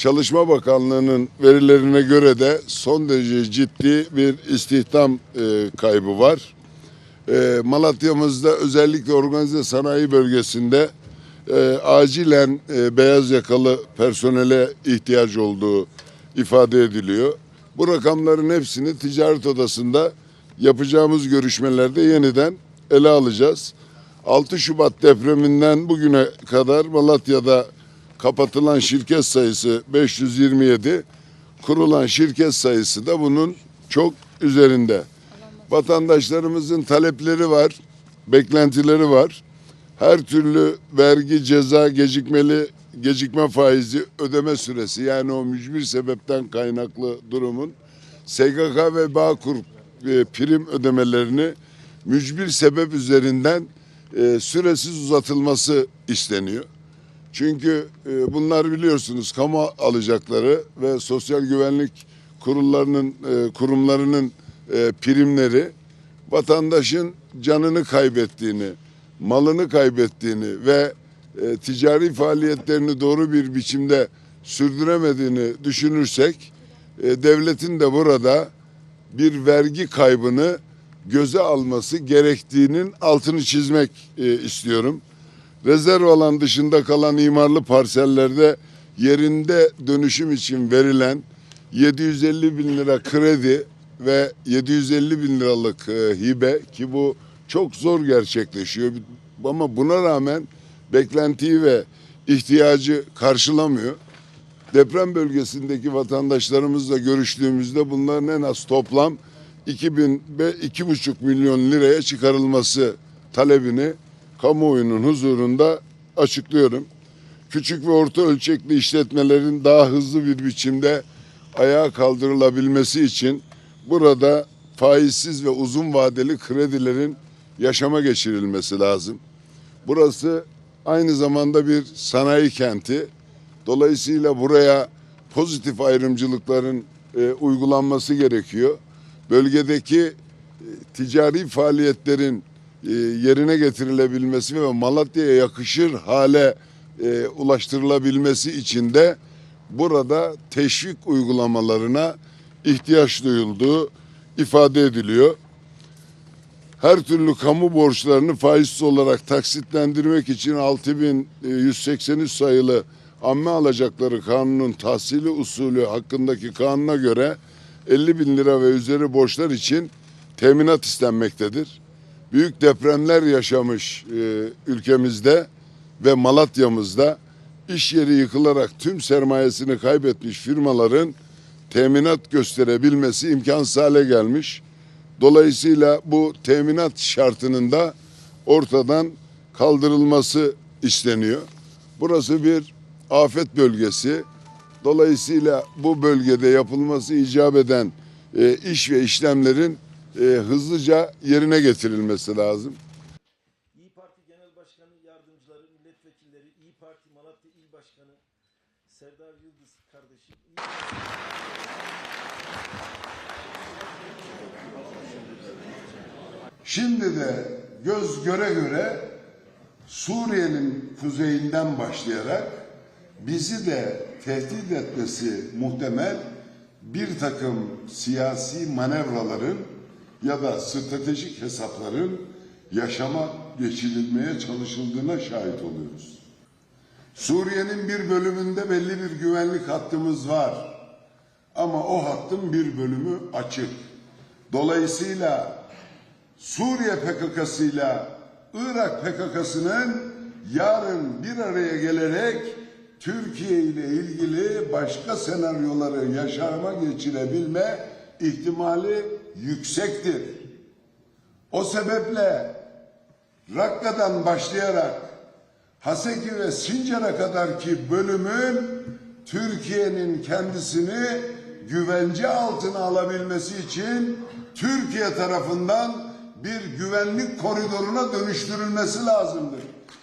Çalışma Bakanlığı'nın verilerine göre de son derece ciddi bir istihdam e, kaybı var. E, Malatya'mızda özellikle organize sanayi bölgesinde e, acilen e, beyaz yakalı personele ihtiyaç olduğu ifade ediliyor. Bu rakamların hepsini ticaret odasında yapacağımız görüşmelerde yeniden ele alacağız. 6 Şubat depreminden bugüne kadar Malatya'da kapatılan şirket sayısı 527, kurulan şirket sayısı da bunun çok üzerinde. Vatandaşlarımızın talepleri var, beklentileri var. Her türlü vergi, ceza, gecikmeli, gecikme faizi ödeme süresi yani o mücbir sebepten kaynaklı durumun SGK ve Bağkur e, prim ödemelerini mücbir sebep üzerinden e, süresiz uzatılması isteniyor. Çünkü e, bunlar biliyorsunuz kamu alacakları ve sosyal güvenlik kurullarının e, kurumlarının e, primleri vatandaşın canını kaybettiğini, malını kaybettiğini ve ticari faaliyetlerini doğru bir biçimde sürdüremediğini düşünürsek devletin de burada bir vergi kaybını göze alması gerektiğinin altını çizmek istiyorum. Rezerv alan dışında kalan imarlı parsellerde yerinde dönüşüm için verilen 750 bin lira kredi ve 750 bin liralık e, hibe ki bu çok zor gerçekleşiyor ama buna rağmen beklentiyi ve ihtiyacı karşılamıyor. Deprem bölgesindeki vatandaşlarımızla görüştüğümüzde bunların en az toplam 2000 ve 2,5 milyon liraya çıkarılması talebini kamuoyunun huzurunda açıklıyorum. Küçük ve orta ölçekli işletmelerin daha hızlı bir biçimde ayağa kaldırılabilmesi için burada faizsiz ve uzun vadeli kredilerin yaşama geçirilmesi lazım. Burası aynı zamanda bir sanayi kenti. Dolayısıyla buraya pozitif ayrımcılıkların e, uygulanması gerekiyor. Bölgedeki e, ticari faaliyetlerin yerine getirilebilmesi ve Malatya'ya yakışır hale e, ulaştırılabilmesi için de burada teşvik uygulamalarına ihtiyaç duyulduğu ifade ediliyor. Her türlü kamu borçlarını faizsiz olarak taksitlendirmek için 6183 sayılı amme alacakları kanunun tahsili usulü hakkındaki kanuna göre 50 bin lira ve üzeri borçlar için teminat istenmektedir. Büyük depremler yaşamış e, ülkemizde ve Malatya'mızda iş yeri yıkılarak tüm sermayesini kaybetmiş firmaların teminat gösterebilmesi imkansız hale gelmiş. Dolayısıyla bu teminat şartının da ortadan kaldırılması isteniyor. Burası bir afet bölgesi. Dolayısıyla bu bölgede yapılması icap eden e, iş ve işlemlerin e, hızlıca yerine getirilmesi lazım. İyi Parti Genel Başkanı Yardımcıları, Milletvekilleri, İyi Parti Malatya İl Başkanı Serdar Yıldız kardeşim. İyi Şimdi de göz göre göre Suriye'nin kuzeyinden başlayarak bizi de tehdit etmesi muhtemel bir takım siyasi manevraların ya da stratejik hesapların yaşama geçirilmeye çalışıldığına şahit oluyoruz. Suriye'nin bir bölümünde belli bir güvenlik hattımız var. Ama o hattın bir bölümü açık. Dolayısıyla Suriye PKK'sıyla Irak PKK'sının yarın bir araya gelerek Türkiye ile ilgili başka senaryoları yaşama geçirebilme ihtimali yüksektir. O sebeple Rakka'dan başlayarak Haseki ve Sincar'a kadar ki bölümün Türkiye'nin kendisini güvence altına alabilmesi için Türkiye tarafından bir güvenlik koridoruna dönüştürülmesi lazımdır.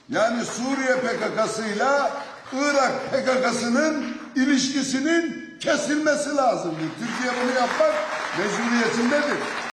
Yani Suriye PKK'sıyla Irak PKK'sının ilişkisinin kesilmesi lazımdır. Türkiye bunu yapmak mecburiyetindedir.